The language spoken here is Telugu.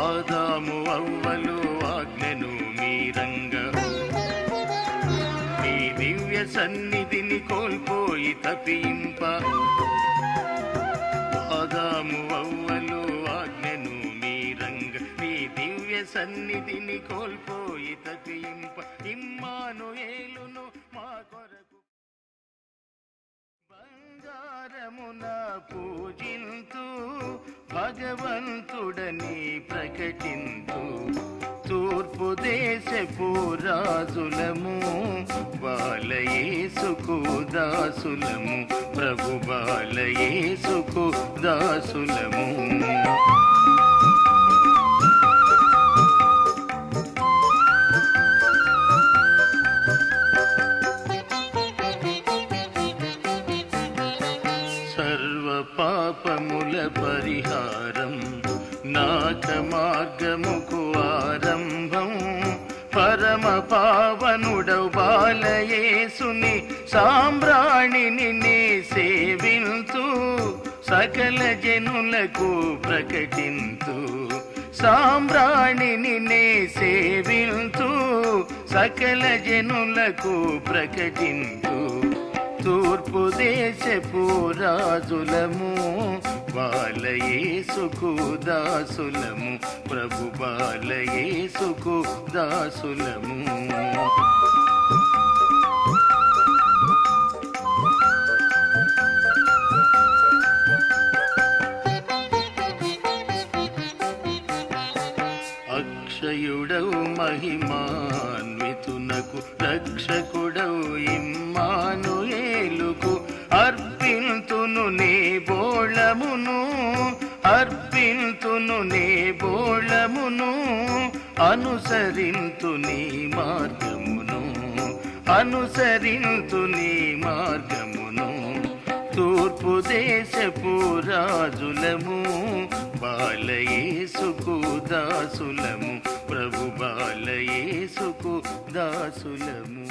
ఆదాము అవ్వలు ఆజ్ఞను మీరంగ మీ దివ్య సన్నిధిని కోల్పోయి తప్పింప. ఆదాము అవ్వలు ఆజ్ఞను మీరంగ మీ దివ్య సన్నిధిని కోల్పోయి తప్పింప. ఇమ్మాను ఏలును మా కొరకు. బంగారమున పూజింతూ భగవంతుడని ప్రకటింతు తూర్పు దేశపు రాజులము బాలయేసుకు దాసులము. ప్రభు బాలయేసుకు దాసులము. బాలయేసుని సాంబ్రాణిని నే సేవింతు సకల జనులకు ప్రకటింతు సాంబ్రాణిని నే సేవింతు సకల జనులకు ప్రకటింతు తూర్పు దేశపు రాజులము బాలయేసుకు దాసులము ప్రభు బాలయేసుకు దాసులము. అక్షయుడవు మహిమాన్వితునకు రక్షకుడవు ఇమ్మానుయేలుకు. అర్పింతును నే బోళమును అర్పింతును నే బోళమును అనుసరింతు నీ మార్గమును అనుసరింతు నీ మార్గమును. తూర్పు దేశపు రాజులము బాలయేసుకు దాసులము. ప్రభు బాలయేసుకు దాసులము.